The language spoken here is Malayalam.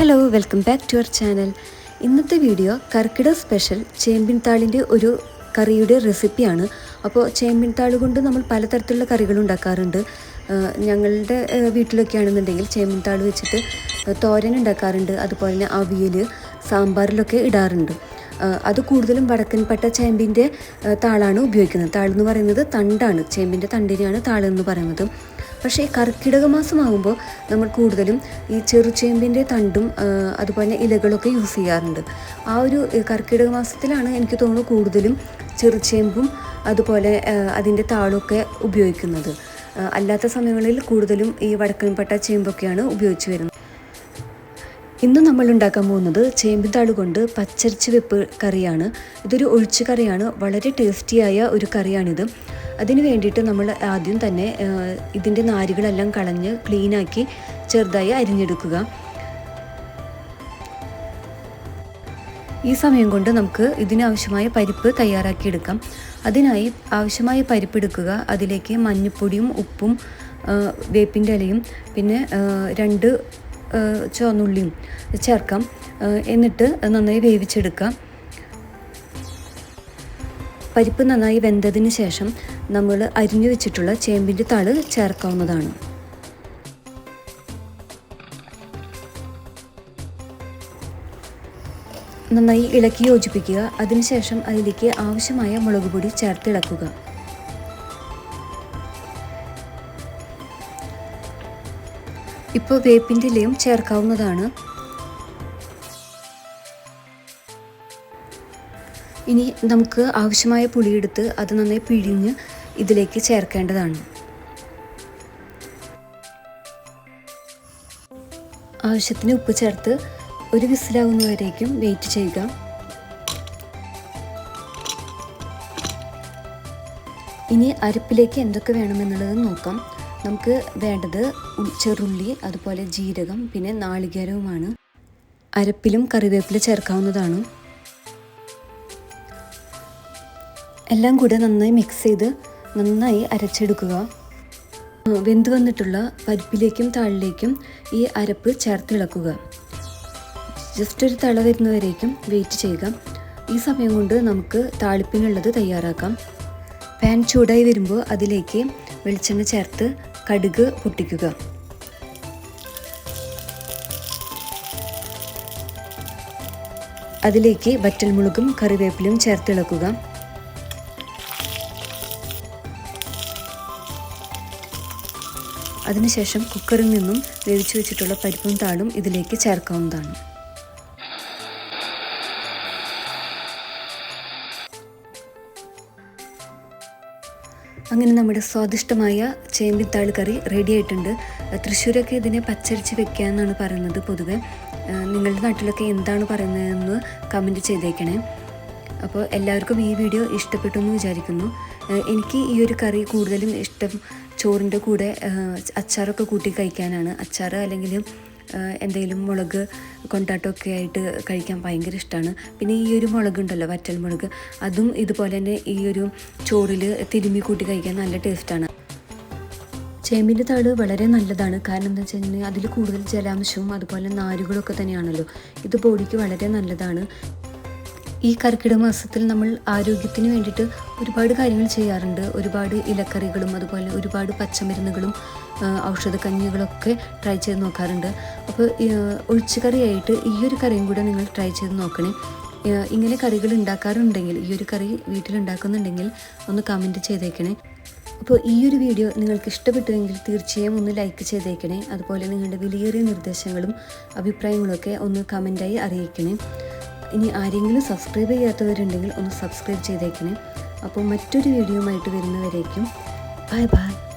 Hello welcome back to our channel ഇന്നത്തെ വീഡിയോ കർക്കിടക സ്പെഷ്യൽ ചേമ്പിൻ താളിന്റെ ഒരു കറിയുടെ റെസിപ്പിയാണ് അപ്പോൾ ചേമ്പിൻ താൾ കൊണ്ട് നമ്മൾ പലതരത്തിലുള്ള കറികൾ ഉണ്ടാക്കാറുണ്ട്. ഞങ്ങളുടെ വീട്ടിലൊക്കെ ആണെന്നുണ്ടെങ്കിൽ ചേമ്പിൻ താൾ വെച്ചിട്ട് തോരൻ ഉണ്ടാക്കാറുണ്ട്. അതുപോലെ തന്നെ അവിയൽ സാമ്പാറിലൊക്കെ ഇടാറുണ്ട്. അത് കൂടുതലും വടക്കൻപട്ട ചേമ്പിന്റെ താളാണ് ഉപയോഗിക്കുന്നത്. താളെന്ന് പറയുന്നത് തണ്ടാണ്. ചേമ്പിന്റെ തണ്ടിനെയാണ് താളെന്ന് പറയുന്നത്. പക്ഷേ കർക്കിടക മാസമാകുമ്പോൾ നമ്മൾ കൂടുതലും ഈ ചെറുചേമ്പിന്റെ തണ്ടും അതുപോലെ ഇലകളൊക്കെ യൂസ് ചെയ്യാറുണ്ട്. ആ ഒരു കർക്കിടക മാസത്തിലാണ് എനിക്ക് തോന്നുന്നു കൂടുതലും ചെറുചേമ്പും അതുപോലെ അതിന്റെ താളൊക്കെ ഉപയോഗിക്കുന്നത്. അല്ലാത്ത സമയങ്ങളിൽ കൂടുതലും ഈ വടക്കൻപട്ട ചേമ്പൊക്കെയാണ് ഉപയോഗിച്ച് വരുന്നത്. ഇന്ന് നമ്മൾ ഉണ്ടാക്കാൻ പോകുന്നത് ചേമ്പിന്താൾ കൊണ്ട് പച്ചരിച്ച് വെപ്പ് കറിയാണ്. ഇതൊരു ഒഴിച്ചു കറിയാണ്. വളരെ ടേസ്റ്റിയായ ഒരു കറിയാണിത്. അതിന് വേണ്ടിയിട്ട് നമ്മൾ ആദ്യം തന്നെ ഇതിന്റെ നാരുകളെല്ലാം കളഞ്ഞ് ക്ലീനാക്കി ചെറുതായി അരിഞ്ഞെടുക്കുക. ഈ സമയം കൊണ്ട് നമുക്ക് ഇതിനാവശ്യമായ പരിപ്പ് തയ്യാറാക്കിയെടുക്കാം. അതിനായി ആവശ്യമായ പരിപ്പ് എടുക്കുക. അതിലേക്ക് മഞ്ഞൾപ്പൊടിയും ഉപ്പും വേപ്പിന്റെ ഇലയും പിന്നെ രണ്ട് ചുവന്നുള്ളിയും ചേർക്കാം. എന്നിട്ട് നന്നായി വേവിച്ചെടുക്കാം പരിപ്പ് നന്നായി വെന്തതിന് ശേഷം നമ്മൾ അരിഞ്ഞു വെച്ചിട്ടുള്ള ചേമ്പിന്റെ താൾ ചേർക്കാവുന്നതാണ്. നന്നായി ഇളക്കി യോജിപ്പിക്കുക. അതിനുശേഷം അതിലേക്ക് ആവശ്യമായ മുളക് പൊടി ചേർത്ത് ഇപ്പോൾ വേപ്പിന്റെ ഇലയും ചേർക്കാവുന്നതാണ്. ഇനി നമുക്ക് ആവശ്യമായ പുളിയെടുത്ത് അത് നന്നായി പിഴിഞ്ഞ് ഇതിലേക്ക് ചേർക്കേണ്ടതാണ്. ആവശ്യത്തിന് ഉപ്പ് ചേർത്ത് ഒരു വിസിലാവുന്നവരേക്കും വെയിറ്റ് ചെയ്യുക. ഇനി അരപ്പിലേക്ക് എന്തൊക്കെ വേണമെന്നുള്ളത് നോക്കാം. നമുക്ക് വേണ്ടത് ചെറുള്ളി അതുപോലെ ജീരകം പിന്നെ നാളികേരവുമാണ്. അരപ്പിലും കറിവേപ്പില ചേർക്കാവുന്നതാണ്. എല്ലാം കൂടെ നന്നായി മിക്സ് ചെയ്ത് നന്നായി അരച്ചെടുക്കുക. വെന്ത് വന്നിട്ടുള്ള പരിപ്പിലേക്കും താളിലേക്കും ഈ അരപ്പ് ചേർത്തിളക്കുക ജസ്റ്റ് ഒരു തള വരുന്നവരേക്കും വെയിറ്റ് ചെയ്യുക. ഈ സമയം കൊണ്ട് നമുക്ക് താളിപ്പിനുള്ളത് തയ്യാറാക്കാം. പാൻ ചൂടായി വരുമ്പോൾ അതിലേക്ക് വെളിച്ചെണ്ണ ചേർത്ത് കടുക് പൊട്ടിക്കുക. അതിലേക്ക് വറ്റൽമുളകും കറിവേപ്പിലും ചേർത്തിളക്കുക. അതിനുശേഷം കുക്കറിൽ നിന്നും വേവിച്ചു വെച്ചിട്ടുള്ള പരിപ്പും താളും ഇതിലേക്ക് ചേർക്കാവുന്നതാണ്. അങ്ങനെ നമ്മുടെ സ്വാദിഷ്ടമായ ചേമ്പിത്താൾ കറി റെഡി ആയിട്ടുണ്ട്. തൃശ്ശൂരൊക്കെ ഇതിനെ പച്ചരിച്ച് വെക്കുക എന്നാണ് പറയുന്നത് പൊതുവെ. നിങ്ങളുടെ നാട്ടിലൊക്കെ എന്താണ് പറയുന്നതെന്ന് കമന്റ് ചെയ്തേക്കണേ. അപ്പോൾ എല്ലാവർക്കും ഈ വീഡിയോ ഇഷ്ടപ്പെട്ടു എന്ന് വിചാരിക്കുന്നു. എനിക്ക് ഈ ഒരു കറി കൂടുതലും ഇഷ്ടം ചോറിന്റെ കൂടെ അച്ചാറൊക്കെ കൂട്ടി കഴിക്കാനാണ്. അച്ചാർ അല്ലെങ്കിൽ എന്തെങ്കിലും മുളക് കൊണ്ടാട്ടമൊക്കെ ആയിട്ട് കഴിക്കാൻ ഭയങ്കര ഇഷ്ടമാണ് പിന്നെ ഈ ഒരു മുളക് ഉണ്ടല്ലോ വറ്റൽ മുളക് അതും ഇതുപോലെ തന്നെ ഈ ഒരു ചോറിൽ തിരുമ്മി കൂട്ടി കഴിക്കാൻ നല്ല ടേസ്റ്റാണ് ചേമ്പിന്റെ താട് വളരെ നല്ലതാണ്. കാരണം എന്താ വെച്ച് കഴിഞ്ഞാൽ അതിൽ കൂടുതൽ ജലാംശവും അതുപോലെ നാരുകളൊക്കെ തന്നെയാണല്ലോ. ഇത് ബോഡിക്ക് വളരെ നല്ലതാണ്. ഈ കർക്കിടക മാസത്തിൽ നമ്മൾ ആരോഗ്യത്തിന് വേണ്ടിയിട്ട് ഒരുപാട് കാര്യങ്ങൾ ചെയ്യാറുണ്ട്. ഒരുപാട് ഇലക്കറികളും അതുപോലെ ഒരുപാട് പച്ചമരുന്നുകളും ഔഷധക്കഞ്ഞികളൊക്കെ ട്രൈ ചെയ്ത് നോക്കാറുണ്ട്. അപ്പോൾ ഒഴിച്ചുകറിയായിട്ട് ഈ ഒരു കറിയും കൂടെ നിങ്ങൾ ട്രൈ ചെയ്ത് നോക്കണേ. ഇങ്ങനെ കറികൾ ഉണ്ടാക്കാറുണ്ടെങ്കിൽ ഈ ഒരു കറി വീട്ടിലുണ്ടാക്കുന്നുണ്ടെങ്കിൽ ഒന്ന് കമന്റ് ചെയ്തേക്കണേ. അപ്പോൾ ഈ ഒരു വീഡിയോ നിങ്ങൾക്ക് ഇഷ്ടപ്പെട്ടുവെങ്കിൽ തീർച്ചയായും ഒന്ന് ലൈക്ക് ചെയ്തേക്കണേ. അതുപോലെ നിങ്ങളുടെ വിലയേറിയ നിർദ്ദേശങ്ങളും അഭിപ്രായങ്ങളൊക്കെ ഒന്ന് കമന്റായി അറിയിക്കണേ. ഇനി ആരെങ്കിലും സബ്സ്ക്രൈബ് ചെയ്യാത്തവരുണ്ടെങ്കിൽ ഒന്ന് സബ്സ്ക്രൈബ് ചെയ്തേക്കണേ. അപ്പോൾ മറ്റൊരു വീഡിയോ ആയിട്ട് വരുന്നവരേക്കും. Bye bye